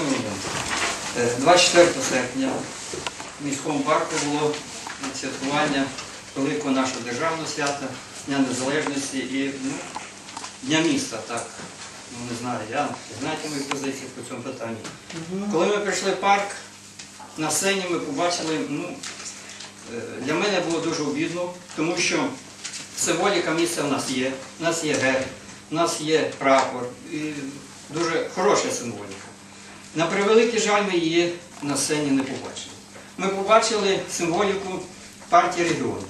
Володимирович, е, 24 серпня в міському парку було святкування великого нашого державного свята, Дня Незалежності і ну, Дня міста, так. Ну, не знаю, я знаєте мої позиції по цьому питанні. Коли ми прийшли в парк, на сцені ми побачили, ну, е, для мене було дуже обідно, тому що символіка місця в нас є, в нас є герб, в нас є прапор, і дуже хороша символіка. На превеликий жаль, ми її на сцені не побачили. Ми побачили символіку партії регіонів.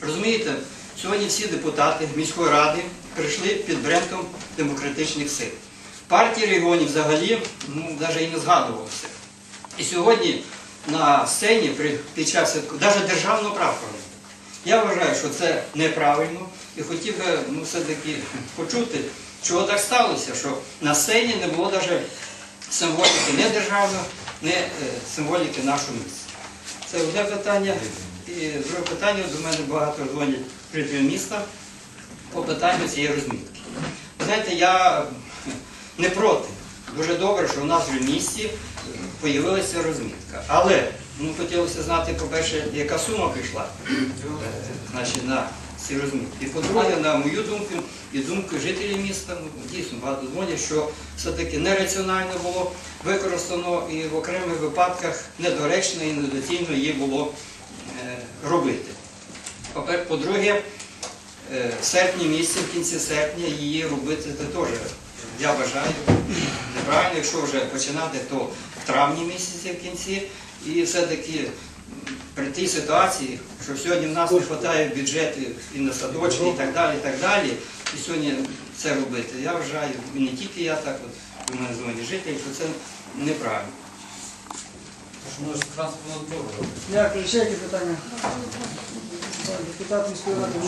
Розумієте, сьогодні всі депутати міської ради прийшли під брендом демократичних сил. Партії регіонів взагалі ну, навіть і не згадувалося. І сьогодні на сцені при, під час навіть державного прапора. Я вважаю, що це неправильно і хотів би ну, все-таки почути, чого так сталося, що на сцені не було навіть символіки не державної, не е, символіки нашого місця. Це одне питання. І друге питання, до мене багато дзвонять жителів міста по питанню цієї розмітки. Знаєте, я не проти. Дуже добре, що у нас в місті з'явилася розмітка. Але ну, хотілося знати, по-перше, яка сума прийшла е, значить, на ці розмітки. І по-друге, на мою думку і думку жителів міста, ну, дійсно багато дзвонять, що все-таки нераціонально було використано і в окремих випадках недоречно і недоцільно її було е, робити. По-друге, е, в серпні місяці, в кінці серпня її робити це теж, я вважаю, неправильно. Якщо вже починати, то в травні місяці в кінці. І все-таки при тій ситуації, що сьогодні в нас не вистачає бюджету і на садочки, і так далі, і так далі, і сьогодні це робити, я вважаю, і не тільки я так, от у мене звані жителі, що це неправильно. Може. Ще які питання? Депутат міської ради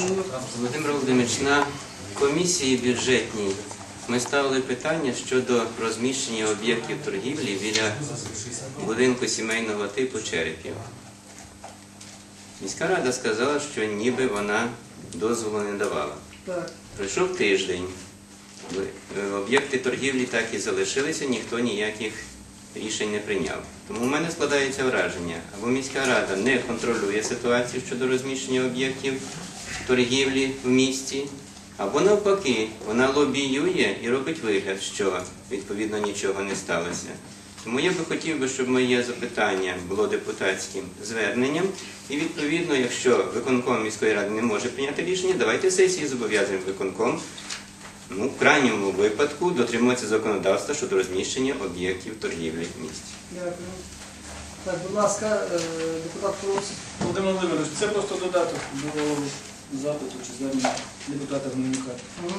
Володимир Володимирович, на комісії бюджетній ми ставили питання щодо розміщення об'єктів торгівлі біля будинку сімейного типу Черепів. Міська рада сказала, що ніби вона дозволу не давала. Так. Пройшов тиждень, е, об'єкти торгівлі так і залишилися, ніхто ніяких рішень не прийняв. Тому в мене складається враження, або міська рада не контролює ситуацію щодо розміщення об'єктів торгівлі в місті, або навпаки, вона лобіює і робить вигляд, що відповідно нічого не сталося. Тому я би хотів би, щоб моє запитання було депутатським зверненням, і відповідно, якщо виконком міської ради не може прийняти рішення, давайте сесії зобов'язуємо виконком ну, в крайньому випадку дотримуватися законодавства щодо розміщення об'єктів торгівлі в місті. Дякую. Так, будь ласка, е, депутат Колосов. Володимир Володимирович, це просто додаток до запиту чи звернення депутата Гуменюка. Ага.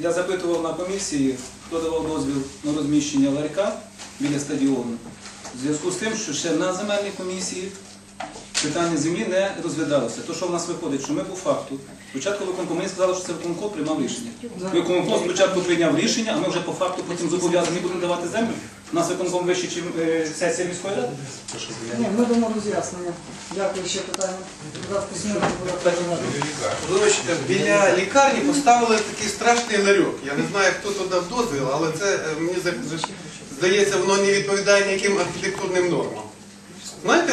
Я запитував на комісії, хто давав дозвіл на розміщення ларька біля стадіону. В зв'язку з тим, що ще на земельній комісії питання землі не розглядалося. То, що в нас виходить, що ми по факту, спочатку виконком, мені сказали, що це виконком приймав рішення. Виконком спочатку прийняв рішення, а ми вже по факту потім зобов'язані будемо давати землю. У нас виконком вище, ніж сесія міської ради. Ні, ми дамо роз'яснення. Дякую. Ще питання. Вибачте, біля лікарні поставили такий страшний ларьок. Я не знаю, хто тут дав дозвіл, але це е, мені здається, воно не відповідає ніяким архітектурним нормам. Знаєте,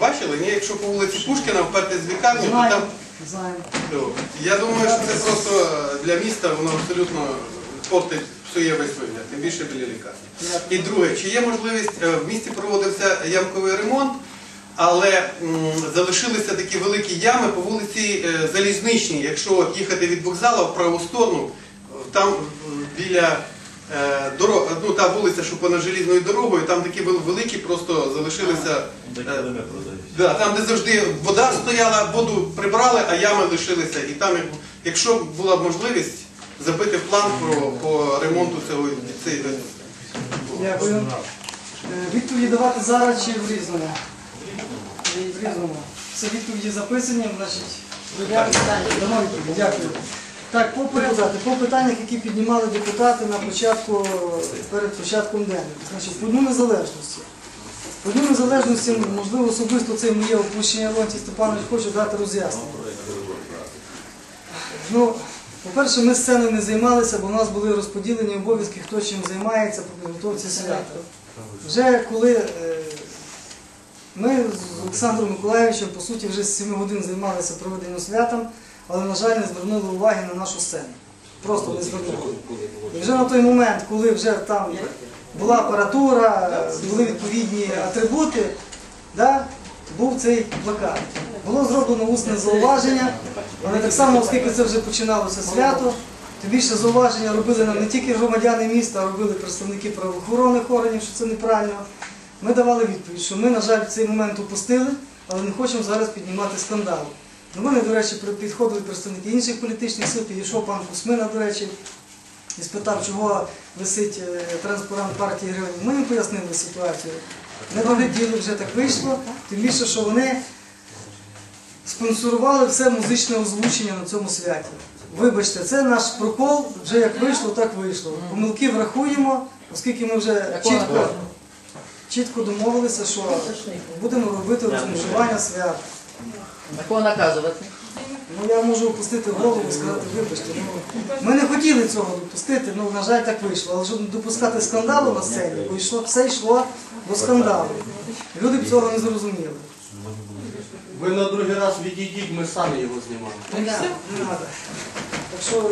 бачили, ні? якщо по вулиці Пушкіна вперти з лікарні, то там. Ну, Я думаю, що це просто для міста воно абсолютно портить псує весь вигляд, тим більше біля лікарні. І друге, чи є можливість, е, в місті проводився ямковий ремонт, але залишилися такі великі ями по вулиці е, Залізничній. Якщо їхати від вокзалу в праву сторону, там біля е, дорог, ну та вулиця, що понад желізною дорогою, там такі вел- великі просто залишилися. Да, там, де завжди вода стояла, воду прибрали, а ями лишилися. І там, якщо була б можливість забити план про, по ремонту цього цієї. Дякую. Е, Відповіді давати зараз чи в різному? В різному. Все відповіді записані, значить. Дамо відповіді. Дякую. Так, по депутати, по питаннях, які піднімали депутати на початку, перед початком денного. Значить, по дню незалежності. По дню незалежності, можливо, особисто це моє опущення Леонтій Степанович хоче дати роз'яснення. Ну, По-перше, ми сценою не займалися, бо в нас були розподілені обов'язки, хто чим займається по підготовці свята. Вже коли е, ми з Олександром Миколаївичем, по суті, вже з 7 годин займалися проведенням святом, але, на жаль, не звернули уваги на нашу сцену. Просто не звернули. І вже на той момент, коли вже там була апаратура, були відповідні атрибути, да, був цей плакат. Було зроблено усне зауваження, але так само, оскільки це вже починалося свято, тим більше зауваження робили нам не тільки громадяни міста, а робили представники правоохоронних органів, що це неправильно. Ми давали відповідь, що ми, на жаль, цей момент упустили, але не хочемо зараз піднімати скандал. До мене, до речі, підходили представники інших політичних сил, підійшов пан Кусмина, до речі, і спитав, чого висить е, транспарант партії регіонів. Ми їм пояснили ситуацію. Не діло вже так вийшло, тим більше, що вони спонсорували все музичне озвучення на цьому святі. Вибачте, це наш прокол, вже як вийшло, так вийшло. Помилки врахуємо, оскільки ми вже чітко, чітко домовилися, що будемо робити розмежування свят. На кого наказувати? Ну я можу опустити голову і сказати, вибачте. Ну, ми не хотіли цього допустити, ну на жаль, так вийшло. Але щоб не допускати скандалу на сцені, бо йшло, все йшло до скандалу. Люди б цього не зрозуміли. Ви на другий раз відійдіть, ми самі його знімаємо. Не треба. Так що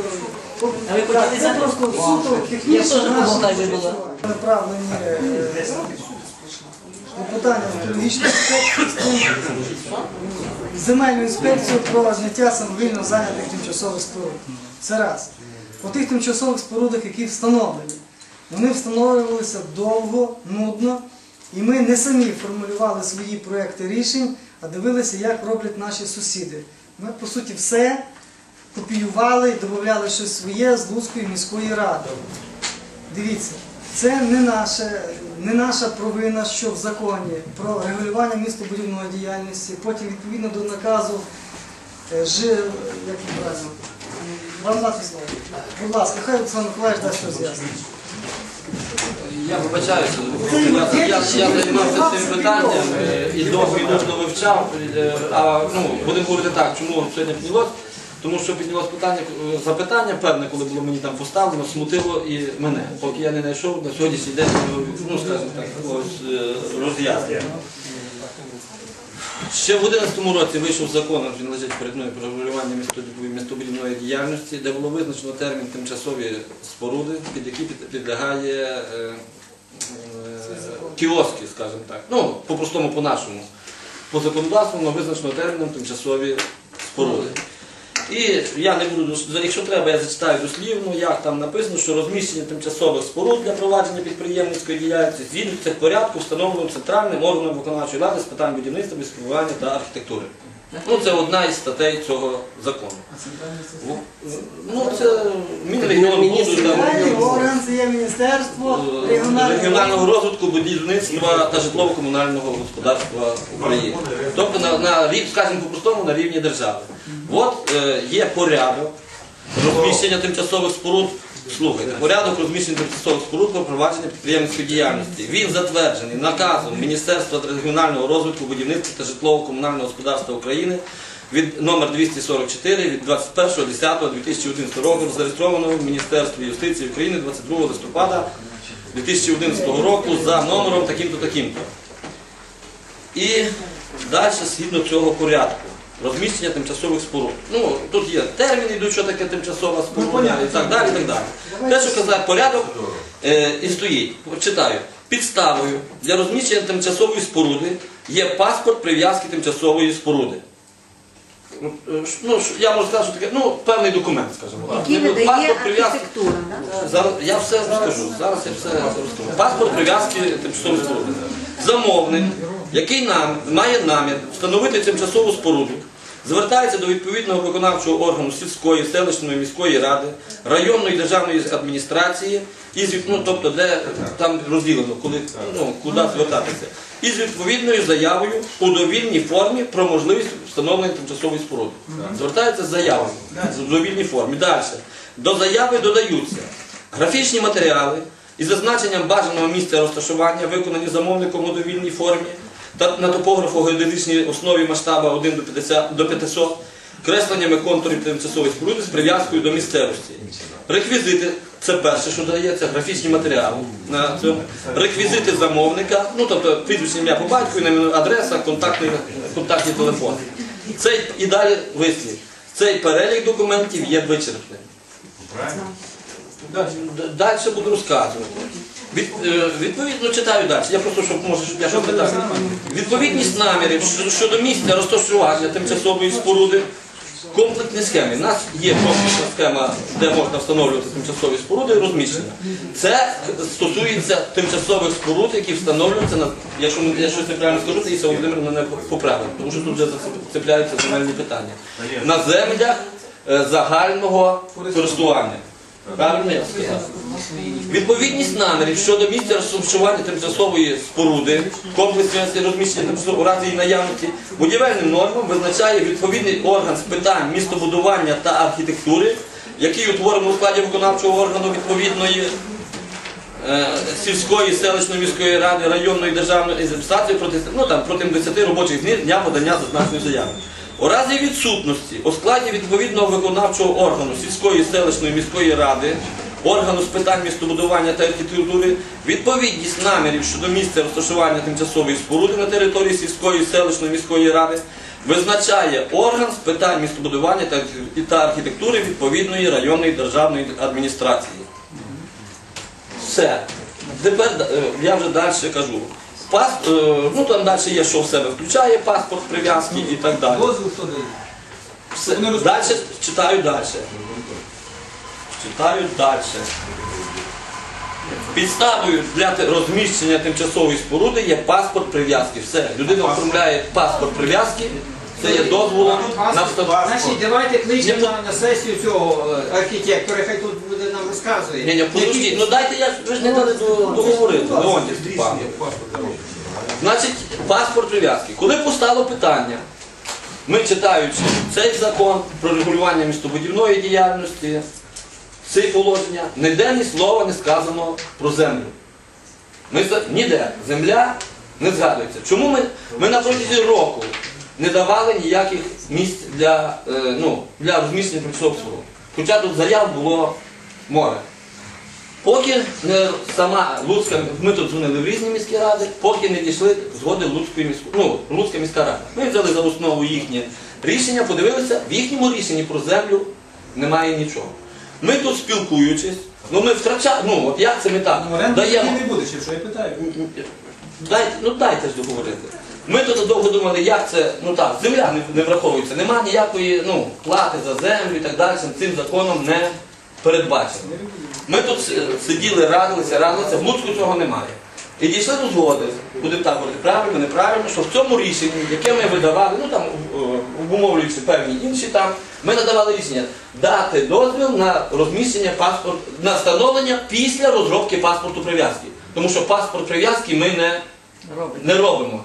А ви так, це просто суто Я технічно теж наше помогла була. направлені е, клопотання в екологічну земельну інспекцію про зняття самовільно зайнятих тимчасових споруд. Це раз. По тих тимчасових спорудах, які встановлені, вони встановлювалися довго, нудно, і ми не самі формулювали свої проекти рішень, а дивилися, як роблять наші сусіди. Ми, по суті, все копіювали і додавали щось своє з Луцької міської ради. Дивіться, це не, наше, не наша провина, що в законі про регулювання містобудівної діяльності, потім відповідно до наказу е, Ж, як правильно, вам дати слово. Будь ласка, хай Олександр Миколаївич дасть роз'яснення. Я вибачаюся, я, я, я займався цим питанням е, і довго і нудно вивчав. е, А ну, будемо говорити так, чому сьогодні піднялось? Тому що піднялось питання, е, запитання певне, коли було мені там поставлено, смутило і мене. Поки я не знайшов на сьогоднішній день, ну скажімо так, е, роз'яснення. Ще в 2011 році вийшов закон, він лежить перед мною про регулювання містобудівної діяльності, де було визначено термін тимчасові споруди, під які підлягає е, е, кіоски, скажімо так. Ну, по-простому, по-нашому. По законодавству воно визначено терміном тимчасові споруди. І я не буду, якщо треба, я зачитаю дослівно, як там написано, що розміщення тимчасових споруд для провадження підприємницької діяльності згідно цих порядку встановленим центральним органом виконавчої ради з питань будівництва, містобудування та архітектури. Ну, це одна із статей цього закону. Ну, це Мінрегіонбуду, орган це є Міністерство е, регіонального регіонального розвитку, будівництва та житлово-комунального господарства України. Тобто на, на скажімо по-простому, на рівні держави. От е, є порядок розміщення тимчасових споруд. Слухайте, порядок розміщення тимчасових споруд про провадження підприємницької діяльності. Він затверджений наказом Міністерства регіонального розвитку, будівництва та житлово-комунального господарства України від номер 244 від 21.10.2011 року, зареєстрованого в Міністерстві юстиції України 22 листопада 2011 року за номером таким-то таким-то. І далі згідно цього порядку. Розміщення тимчасових споруд. Ну, тут є терміни, йдуть, що таке тимчасова споруда і так далі. і так далі. Те, що казав порядок, е, і стоїть, читаю, підставою для розміщення тимчасової споруди є паспорт прив'язки тимчасової споруди. Ну, ш- Ну, я можу сказати, що таке, ну, певний документ, скажімо так. Який видає паспорт прив'язки. архітектура? Зараз я все розкажу. Зараз я все розкажу. Паспорт прив'язки тимчасової споруди. Замовник, який нам має намір встановити тимчасову споруду, звертається до відповідного виконавчого органу сільської, селищної, міської ради, районної державної адміністрації, із, ну, тобто де там розділено, коли, ну, куди звертатися, із відповідною заявою у довільній формі про можливість встановлення тимчасової споруди. Звертається з заявою в довільній формі. Далі. До заяви додаються графічні матеріали із зазначенням бажаного місця розташування, виконані замовником у довільній формі на топографо-геодезичній основі масштаба 1 до 50 до 500, кресленнями контурів тимчасової споруди з прив'язкою до місцевості. Реквізити це перше, що дається, графічні матеріали на цьому. Реквізити замовника, ну тобто прізвище ім'я по батьку, адреса, контактний, контактні телефони. Цей і далі вислів. Цей перелік документів є вичерпним. Далі буду розказувати. Від, е, відповідно читаю далі. Я просто щоб може, щоб я щось не так. Відповідність намірів щодо- місця розташування тимчасової споруди. Комплексні схеми. У нас є комплексна схема, де можна встановлювати тимчасові споруди і розміщення. Це стосується тимчасових споруд, які встановлюються на. Якщо я щось неправильно скажу, то Іса Володимир мене поправить, тому що тут вже зацепляються земельні питання. На землях е, загального користування. Правильно я сказав? Відповідність намірів щодо місця розташування тимчасової споруди, комплексності розміщення у разі її наявності, будівельним нормам визначає відповідний орган з питань містобудування та архітектури, який утворений у складі виконавчого органу відповідної е, сільської, селищної міської ради, районної державної адміністрації проти, ну, там, протягом 10 робочих днів дня подання зазначеної заяви. У разі відсутності у складі відповідного виконавчого органу сільської, селищної міської ради, органу з питань містобудування та архітектури, відповідність намірів щодо місця розташування тимчасової споруди на території сільської, селищної міської ради визначає орган з питань містобудування та архітектури відповідної районної державної адміністрації. Все. Тепер е, я вже далі кажу. Пас, е, ну там далі є, що в себе включає паспорт прив'язки і так далі. Дозвіл? Все. Далі читаю далі. Читаю далі. Підставою для розміщення тимчасової споруди є паспорт прив'язки. Все. Людина оформляє паспорт прив'язки, це є дозволом на. Значить, давайте кличемо на, на сесію цього е, архітектора, хай тут буде нам розказує. Ні, ні, подождіть, ну дайте я ви ж не дали до- договорити, Леонтій Степанович. Значить, паспорт прив'язки. Коли постало питання, ми читаючи цей закон про регулювання містобудівної діяльності, ці положення, ніде ні слова не сказано про землю. Ми за- ніде земля не згадується. Чому ми, ми на протязі року не давали ніяких місць для, е, ну, для розміщення тимчасових? Хоча тут заяв було море. Поки не сама Луцька, ми тут дзвонили в різні міські ради, поки не дійшли згоди Луцької міської, ну, Луцька міська рада. Ми взяли за основу їхнє рішення, подивилися, в їхньому рішенні про землю немає нічого. Ми тут спілкуючись, ну ми втрачаємо, ну от як це ми так Ну, даємо. не буде, що я питаю? Дайте, ну дайте ж договорити. Ми тут довго думали, як це, ну так, земля не, не враховується, нема ніякої ну, плати за землю і так далі, цим законом не передбачено. Ми тут сиділи, радилися, радилися, в Луцьку цього немає. І дійшли до згоди, будемо так говорити, правильно, неправильно, що в цьому рішенні, яке ми видавали, ну там е, обумовлюючи певні інші там, ми надавали рішення дати дозвіл на розміщення паспорт, на встановлення після розробки паспорту прив'язки. Тому що паспорт прив'язки ми не не робимо.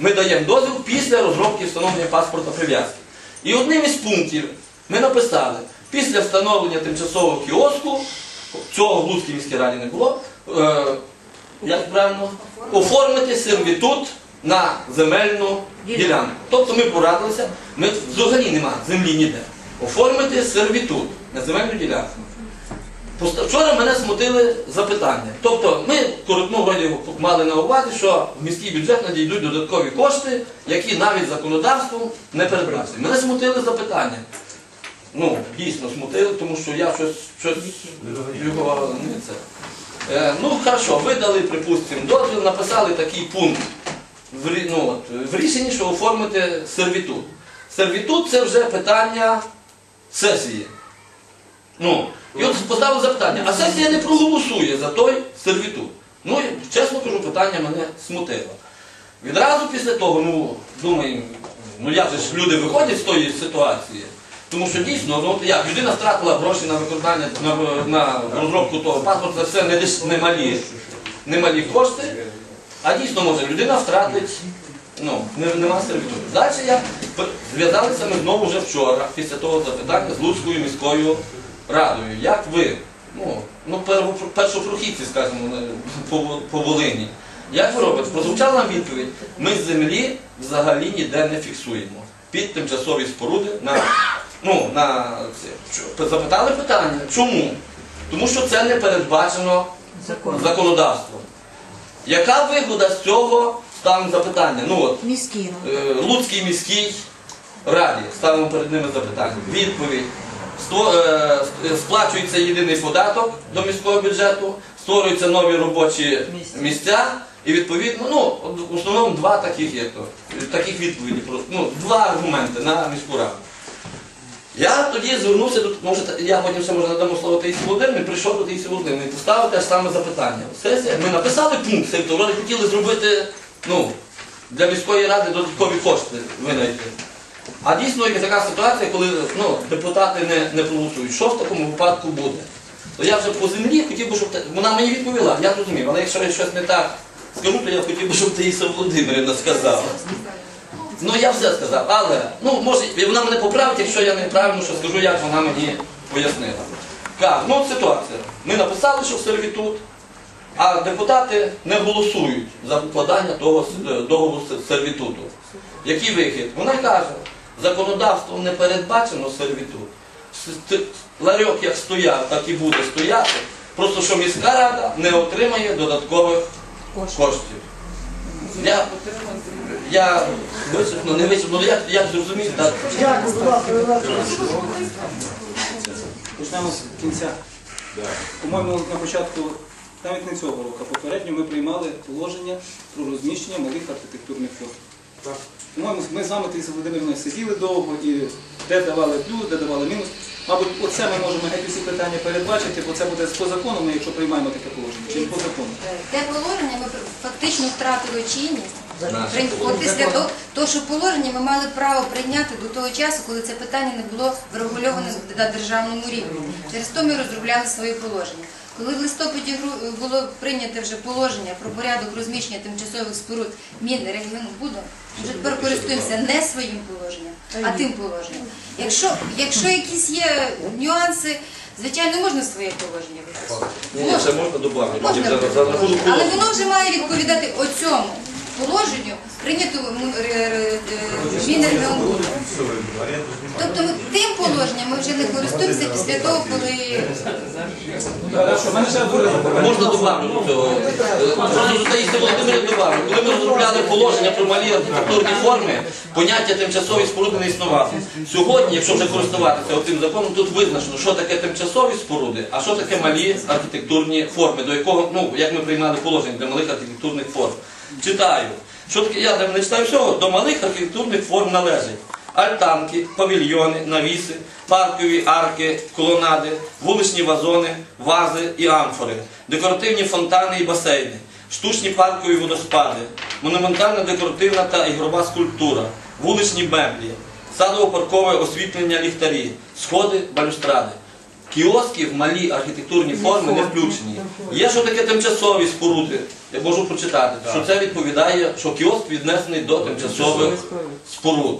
Ми даємо дозвіл після розробки встановлення паспорта прив'язки. І одним із пунктів ми написали, після встановлення тимчасового кіоску, цього в Луцькій міській раді не було, е, як правильно, оформити сервітут на земельну ділянку. Тобто ми порадилися, ми взагалі немає землі ніде. Оформити сервітут на земельну ділянку. Вчора мене смутили запитання. Тобто ми коротну вроді мали на увазі, що в міський бюджет надійдуть додаткові кошти, які навіть законодавством не передбачені. Мене смутили запитання. Ну, дійсно смутили, тому що я щось, щось його не це. Е, ну, хорошо, видали, припустимо, дозвіл, написали такий пункт в, ну, от, в рішенні, що оформити сервітут. Сервітут це вже питання сесії. Ну, і от поставили запитання, а сесія не проголосує за той сервітут. Ну, чесно кажу, питання мене смутило. Відразу після того, ну, думаю, ну як ж люди виходять з тої ситуації, тому що дійсно, ну, як, людина втратила гроші на виконання, на, на розробку того паспорта, це не, немалі, немалі кошти, а дійсно може людина втратить, ну, не- нема сервітуту. Далі я зв'язалися ми знову вже вчора, після того запитання з Луцькою міською радою. Як ви, ну, ну першопрохідці, скажімо, по, по Волині, як ви робите? Прозвучала нам відповідь, ми з землі взагалі ніде не фіксуємо. під тимчасові споруди на, ну, на це. Запитали питання. Чому? Тому що це не передбачено законодавством. Яка вигода з цього ставимо запитання? Ну от, Міський. ну. Е, Луцькій міській раді. Ставимо перед ними запитання. Відповідь. Е, Сплачується єдиний податок до міського бюджету, створюються нові робочі Місця. І відповідно, ну, в основному два таких є то, таких відповіді. Ну, два аргументи на міську раду. Я тоді звернувся до може, я потім ще може надамо слово Таїсі Володимирівні, прийшов до Таїсі Володимирівни і поставив те ж саме запитання. Сесія, ми написали пункт, тобто вони хотіли зробити ну, для міської ради додаткові кошти видати. А дійсно є така ситуація, коли ну, депутати не, не проголосують. Що в такому випадку буде? То я вже по землі хотів би, щоб вона мені відповіла, я зрозумів, але якщо я щось не так скажу, то я хотів би, щоб Таїса Володимирівна сказала. Ну я все сказав, але ну може вона мене поправить, якщо я неправильно що скажу, як вона мені пояснила. Так, ну ситуація. Ми написали, що сервітут, а депутати не голосують за укладання того е, договору сервітуту. Який вихід? Вона каже, законодавством не передбачено сервітут. Ларьок як стояв, так і буде стояти. Просто що міська рада не отримає додаткових коштів. Я, я вичерпно, не вичерпно, ну як, як зрозуміти, так? Дякую, будь ласка. Почнемо з кінця. По-моєму, на початку, навіть не цього року, попередньо ми приймали положення про розміщення малих архітектурних форм. По-моєму, ми з вами Таїса Володимирівна сиділи довго і де давали плюс, де давали мінус. Мабуть, оце ми можемо геть усі питання передбачити, бо це буде по закону, ми якщо приймаємо таке положення, чи по закону. Те положення ми фактично втратили чинність. При- От після того, того, що положення ми мали право прийняти до того часу, коли це питання не було врегульовано на державному рівні. Через то ми розробляли свої положення. Коли в листопаді гру- було прийнято вже положення про порядок розміщення тимчасових споруд Мін Регіонбуду, ми вже тепер користуємося не своїм положенням, а тим положенням. Якщо, якщо якісь є нюанси, звичайно, можна своє положення використовувати. Це можна додати. Але воно вже має відповідати оцьому положенню, прийнятому Мінрегіонбуду. Тобто тим положенням ми вже не користуємося після того, коли. Можна добавити до цього. Коли ми розробляли положення про малі архітектурні форми, поняття тимчасові споруди не існувало. Сьогодні, якщо вже користуватися цим законом, тут визначено, що таке тимчасові споруди, а що таке малі архітектурні форми, до якого, ну, як ми приймали положення для малих архітектурних форм. Читаю. Що таке, я не читаю всього, до малих архітектурних форм належать альтанки, павільйони, навіси, паркові арки, колонади, вуличні вазони, вази і амфори, декоративні фонтани і басейни, штучні паркові водоспади, монументальна декоративна та ігрова скульптура, вуличні меблі, садово-паркове освітлення ліхтарі, сходи, балюстради. Кіоски в малі архітектурні форми не включені. Є що таке тимчасові споруди. Я можу прочитати, що це відповідає, що кіоск віднесений до тимчасових споруд.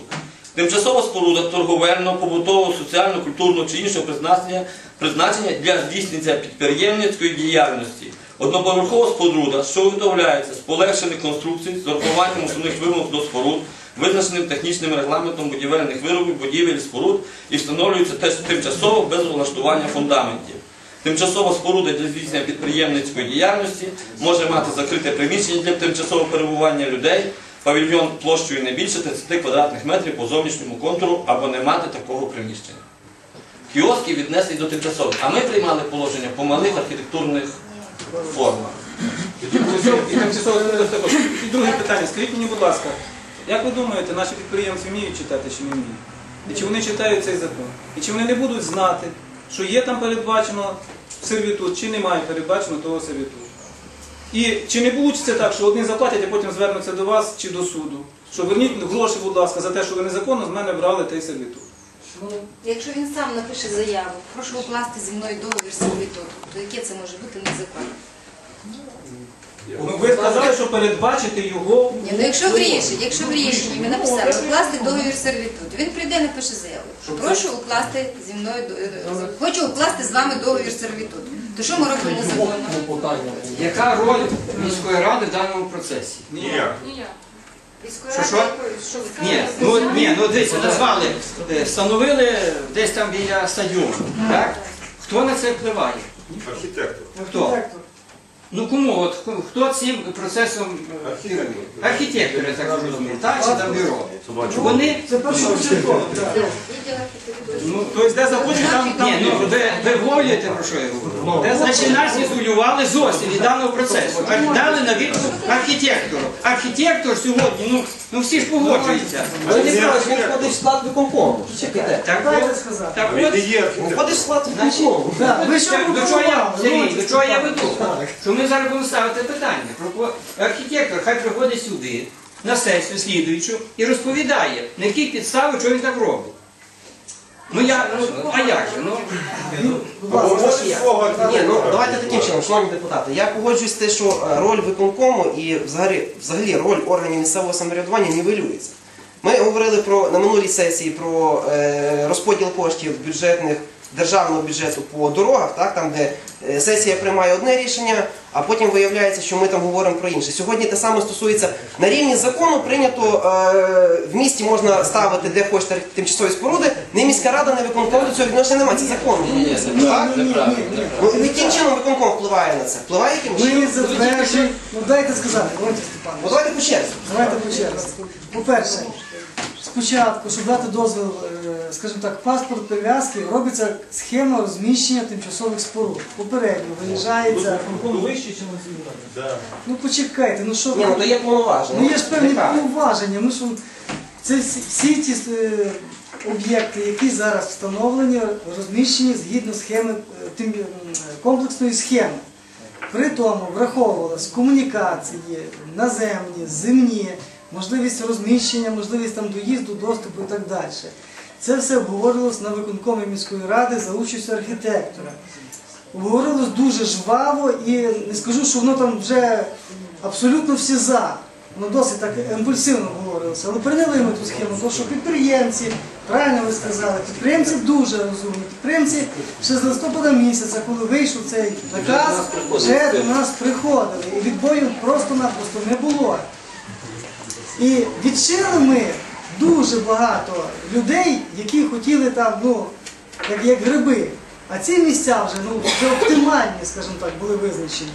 Тимчасова споруда торговельного, побутового, соціально, культурного чи іншого призначення, призначення для здійснення підприємницької діяльності. Одноповерхова споруда, що виготовляється з полегшених конструкцій, з урахуванням основних вимог до споруд, визначеним технічним регламентом будівельних виробів, будівель споруд і встановлюється тимчасово без влаштування фундаментів. Тимчасова споруда для здійснення підприємницької діяльності може мати закрите приміщення для тимчасового перебування людей, павільйон площею не більше 30 квадратних метрів по зовнішньому контуру або не мати такого приміщення. Кіоски віднесені до тимчасових, а ми приймали положення по малих архітектурних формах. І друге питання. Скажіть мені, будь ласка, як ви думаєте, наші підприємці вміють читати чи не вміють? І чи вони читають цей закон? І чи вони не будуть знати, що є там передбачено сервітут, чи немає передбачено того сервітуту? І чи не вийде так, що одні заплатять, а потім звернуться до вас чи до суду? Що верніть гроші, будь ласка, за те, що ви незаконно з мене брали той сервітут. якщо він сам напише заяву, прошу укласти зі мною договір сервітуту, то яке це може бути незаконно? Ну, ви сказали, що передбачити його. Ні, ну якщо в рішенні, якщо в рішенні ми написали укласти договір сервітуту, він прийде і напише заяву. Прошу укласти зі мною до- е, хочу укласти з вами договір сервітуту. То що ми робимо незаконно? яка роль міської ради в даному процесі? Ніяк. Що, що? Ні, ну, ні, ну дивіться, назвали, е, встановили десь там біля стадіону. Так? Хто на це впливає? Архітектор. Хто? Ну кому? От хто- хто цим процесом е. Архітектори, я так розумію, так? Чи там бюро? Вони Це першочергово. так. Ну, Тобто, де захочуть, там, там. ні, ну ви, ви вловлюєте про що я говорю? Значить, нас ізолювали зовсім від даного процесу. А дали на відповідь архітектору. Архітектор сьогодні, ну, ну всі ж погоджуються. Він входить в склад виконкому. Чекайте. Так от, так Він от, не. Входить в склад виконкому. Да, Ви що до чого я. Сергій, до чого я веду? Що ми зараз будемо ставити питання. Про архітектор хай приходить сюди, на сесію слідуючу, і розповідає, на якій підставі, що він так робить. Ну я, ну, а як же? Ну, Будь ласка, Ні, ну давайте таким чином, шановні депутати. Я погоджуюсь з те, що е, роль виконкому і взагалі, взагалі роль органів місцевого самоврядування нівелюється. Ми говорили про на минулій сесії про е, розподіл коштів бюджетних державного бюджету по дорогах, так там де е, сесія приймає одне рішення, а потім виявляється, що ми там говоримо про інше. Сьогодні те саме стосується на рівні закону. Прийнято е, в місті можна ставити де хочете тимчасові споруди. Не міська рада, не виконком до цього відношення немає. Це закон. Так? Ну, яким чином виконком впливає на це? Впливає якимось чином? Ми затверджуємо. Ну дайте сказати, Володя Ну давайте по черзі. Давайте по черзі. По-перше, спочатку, щоб дати дозвіл, е, скажімо так, паспорт прив'язки, робиться схема розміщення тимчасових споруд. Попередньо виїжджається. Ну почекайте, ну що Ні, ну ви? то є повноваження. Ну є ж певні Нехай. повноваження. Ну що це всі, всі ті е, об'єкти, які зараз встановлені, розміщені згідно схеми е, тим, комплексної схеми. При тому враховувалось комунікації, наземні, земні, можливість розміщення, можливість там доїзду, доступу і так далі. Це все обговорювалося на виконкомі міської ради за участю архітектора. Обговорилось дуже жваво і не скажу, що воно там вже абсолютно всі за. Воно досить так імпульсивно говорилося. Але прийняли ми ту схему, тому що підприємці, правильно ви сказали, підприємці дуже розумні. Підприємці ще з листопада місяця, коли вийшов цей наказ, вже до нас приходили. І відбою просто-напросто не було. І відчили ми дуже багато людей, які хотіли там, ну, як, як гриби. А ці місця вже, ну, вже оптимальні, скажімо так, були визначені.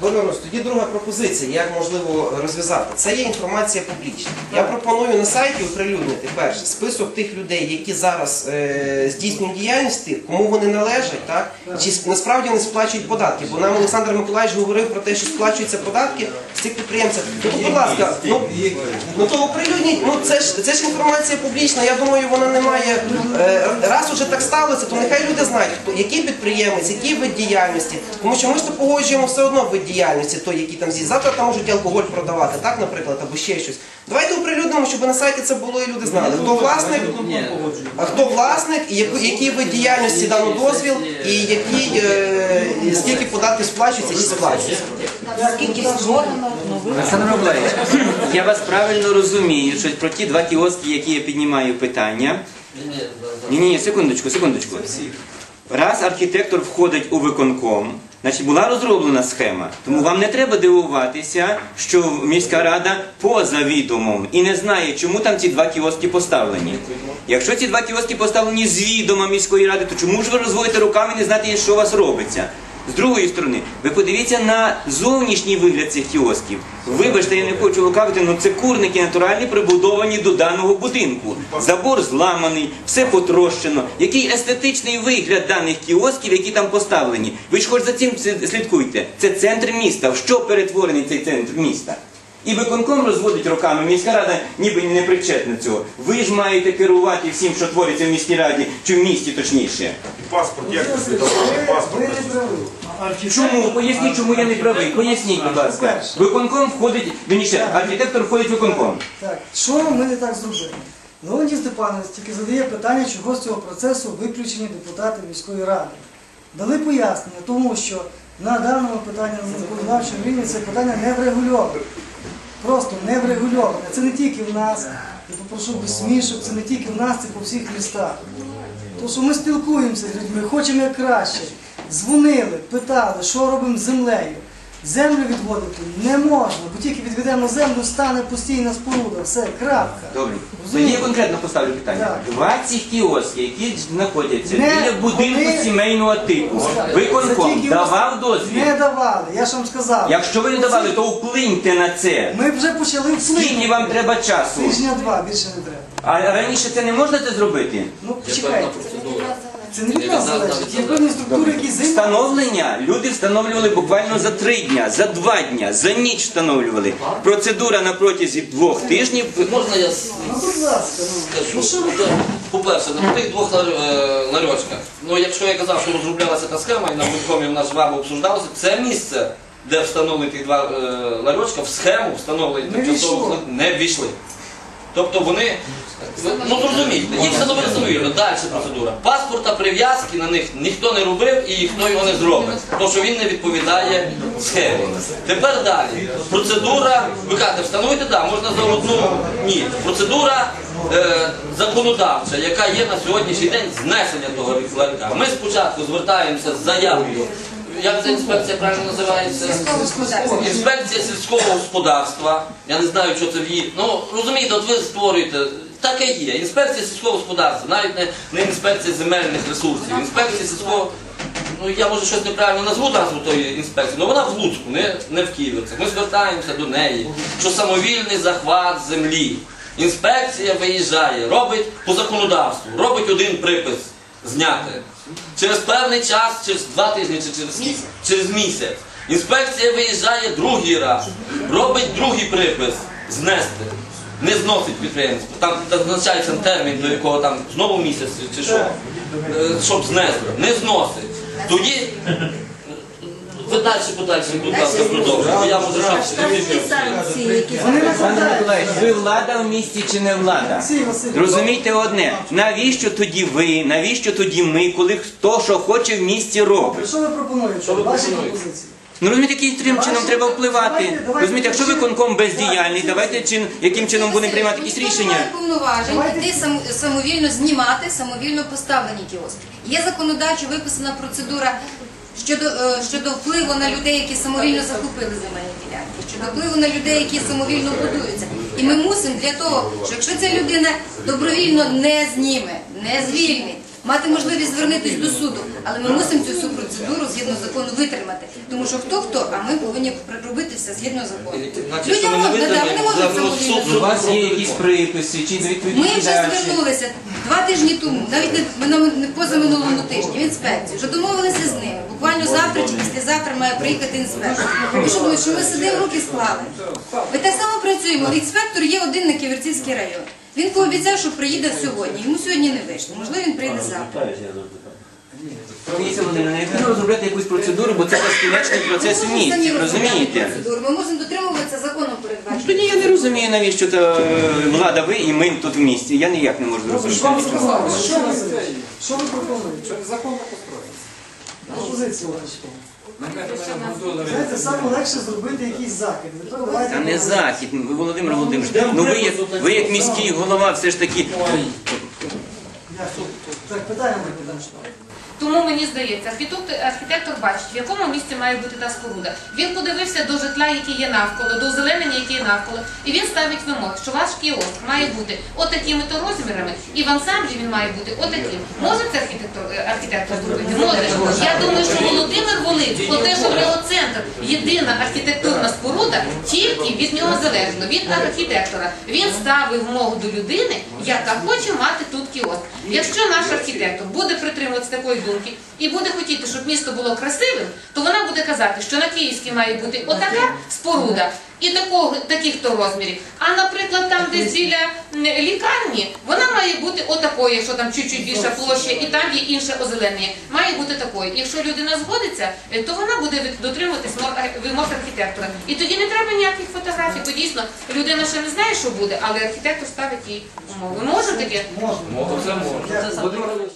Добре, Рус, тоді друга пропозиція, як можливо розв'язати. Це є інформація публічна. Я пропоную на сайті оприлюднити перше список тих людей, які зараз е, здійснюють діяльність, кому вони належать, так чи насправді вони сплачують податки. Бо нам Олександр Миколаївич говорив про те, що сплачуються податки з цих підприємців. Ну, будь ласка, ну, ну то оприлюдніть, ну це ж це ж інформація публічна. Я думаю, вона не має е, раз уже так сталося, то нехай люди знають, хто який підприємець, який вид діяльності. Тому що ми ж то погоджуємо все одно вид діяльності, той, який там зі завтра там можуть алкоголь продавати, так, наприклад, або ще щось. Давайте оприлюднимо, щоб на сайті це було і люди знали. Хто власник, а хто власник, і яку- який вид діяльності дано дозвіл, і які е, і скільки податків сплачується і сплачується. Олександр Миколаївич, я вас правильно розумію, що про ті два кіоски, які я піднімаю питання. Ні, ні, секундочку, секундочку. Раз архітектор входить у виконком, значить була розроблена схема. Тому вам не треба дивуватися, що міська рада поза відомом і не знає, чому там ці два кіоски поставлені. Якщо ці два кіоски поставлені з відома міської ради, то чому ж ви розводите руками і не знаєте, що у вас робиться? З другої сторони, ви подивіться на зовнішній вигляд цих кіосків. Вибачте, я не хочу лукавити, але це курники натуральні прибудовані до даного будинку. Забор зламаний, все потрощено. Який естетичний вигляд даних кіосків, які там поставлені. Ви ж хоч за цим слідкуйте. Це центр міста. В що перетворений цей центр міста? І виконком розводить руками, міська рада ніби не причетна цього. Ви ж маєте керувати всім, що твориться в міській раді, чи в місті точніше. Паспорт, як паспорт? Чому? Поясніть, чому я не правий. Поясніть, будь ласка. Виконком входить, вірніше, архітектор входить в виконком. Так, що ми не так зробили? Леонтій Степанович тільки задає питання, чого з цього процесу виключені депутати міської ради. Дали пояснення, тому що на даному питанні на законодавчому рівні це питання не врегульоване. Просто не врегульоване. Це не тільки в нас, я попрошу без смішок, це не тільки в нас, це по всіх містах. Тому що ми спілкуємося з людьми, хочемо як краще. Дзвонили, питали, що робимо з землею. Землю відводити не можна, бо тільки відведемо землю, стане постійна споруда. Все, крапка. Добре. Тоді я конкретно поставлю питання. Так. 20 кіосків, які знаходяться Не, біля будинку вони- сімейного типу, Це виконком тільки давав дозвіл. Не давали, я ж вам сказав. Якщо ви не давали, то вплиньте на це. Ми вже почали Скільки вплинути. вам треба часу? Тижня два, більше не треба. А раніше це не можна це зробити? Ну, чекайте. Це не від нас залежить. Є певні структури, які займаються. Встановлення люди встановлювали буквально за три дня, за два дня, за ніч встановлювали. Процедура на протязі двох тижнів. Можна я с- Ну, будь ласка, ну. скажу? От, По-перше, на тих двох лар- е, ларьочках. Ну, якщо я казав, що розроблялася та схема, і на виконкомі в нас з вами обсуждалося, це місце, де встановлені ті два е, ларьочка, в схему встановлені Не тимчасових лар- не ввійшли. Тобто вони, ну зрозумійте, їх встановили самовільно, далі процедура. Паспорта, прив'язки на них ніхто не робив і ніхто його не зробить, тому що він не відповідає схемі. Тепер далі. Процедура, ви кажете, встановити, так, можна за одну ні. Процедура е, законодавча, яка є на сьогоднішній день знесення того ларька. Ми спочатку звертаємося з заявою. Як ця інспекція правильно називається? Інспекція сільського господарства. Я не знаю, що це в її. Ну розумієте, от ви створюєте. Таке є. Інспекція сільського господарства, навіть не, не інспекція земельних ресурсів. Інспекція сільського. Ну я може щось неправильно назву назву тої інспекції, але вона в Луцьку, не, не в Ківерцях. Ми звертаємося до неї, що самовільний захват землі. Інспекція виїжджає, робить по законодавству, робить один припис зняти. Через певний час, через два тижні чи через місяць. через місяць. Інспекція виїжджає другий раз, робить другий припис знести. Не зносить підприємство. Там зазначається термін, до якого там знову місяць чи що, Е, щоб знести. Не зносить. Тоді е, ви далі подальше, будь ласка, продовжуйте. бо Я може щось Вони не Пане. Миколаївич, ви влада в місті чи не влада? Олексій Розумійте одне, навіщо тоді ви, навіщо тоді ми, коли хто що хоче в місті робить? Що ви пропонуєте? Що ви Ваші пропонуєте? пропозиції. Ну розумієте, яким чином треба впливати? Розумієте, якщо виконком бездіяльний, давайте чин, яким чином будемо приймати якісь рішення. має повноважень сам- самовільно знімати самовільно поставлені кіоски. Є законодавчо виписана процедура щодо, е, щодо впливу на людей, які самовільно захопили земельні ділянки, щодо впливу на людей, які самовільно будуються. І ми мусимо для того, що якщо ця людина добровільно не зніме, не звільнить, мати можливість звернутися до суду, але ми мусимо цю всю процедуру згідно закону витримати. Тому що хто хто, а ми повинні робити все згідно закону. Людям не можна, да, вони можуть самовільно У вас є якісь приписи чи ми відповідні вже звернулися два тижні тому, навіть не, на, не позаминулому тижні в інспекцію. Вже домовилися з ними. Буквально завтра чи післязавтра має приїхати інспектор. Ви що думаєте, що ми сидимо, руки склали? Ми так само працюємо. Інспектор є один на Ківерцівський район. Він пообіцяв, що приїде сьогодні. Йому сьогодні не вийшло. Можливо, він прийде завтра. Таїсія Володимирівна, треба розробляти якусь процедуру, бо це безкінечний процес місті, розумієте? процедуру. Ми можемо дотримуватися законом передбачено. Тоді я не розумію, навіщо то е, влада ви і ми тут в місті. Я ніяк не можу зрозуміти. сказали, що ви, що ви пропонуєте? Пропозиції ваші. Знаєте, саме легше зробити якийсь захід. Давайте- Та не захід, ви, Володимир Володимирович. Ну ви як ви як міський голова, все ж таки. Так, питання буде. Тому мені здається, архітектор, бачить, в якому місці має бути та споруда. Він подивився до житла, яке є навколо, до озеленення, яке є навколо, і він ставить вимоги, що ваш кіоск має бути отакими то розмірами, і в ансамблі він має бути отаким. Може це архітектор, е, архітектор зробити? Може. Я думаю, що Володимир Волинський, про те, що в нього центр єдина архітектурна споруда, тільки від нього залежно, від архітектора. Він ставив вимогу до людини, яка хоче мати тут кіоск. Якщо наш архітектор буде притримуватися такої думки і буде хотіти, щоб місто було красивим, то вона буде казати, що на Київській має бути отака споруда і такого, таких то розмірів. А наприклад, там десь біля лікарні, вона має бути отакою, якщо там чуть-чуть більша площа, і там є інше озеленення. Має бути такою. Якщо людина згодиться, е, то вона буде дотримуватись вимог архітектора. І тоді не треба ніяких фотографій, бо дійсно людина ще не знає, що буде, але архітектор ставить їй умови. Може таке? Можна. Це Володимирович.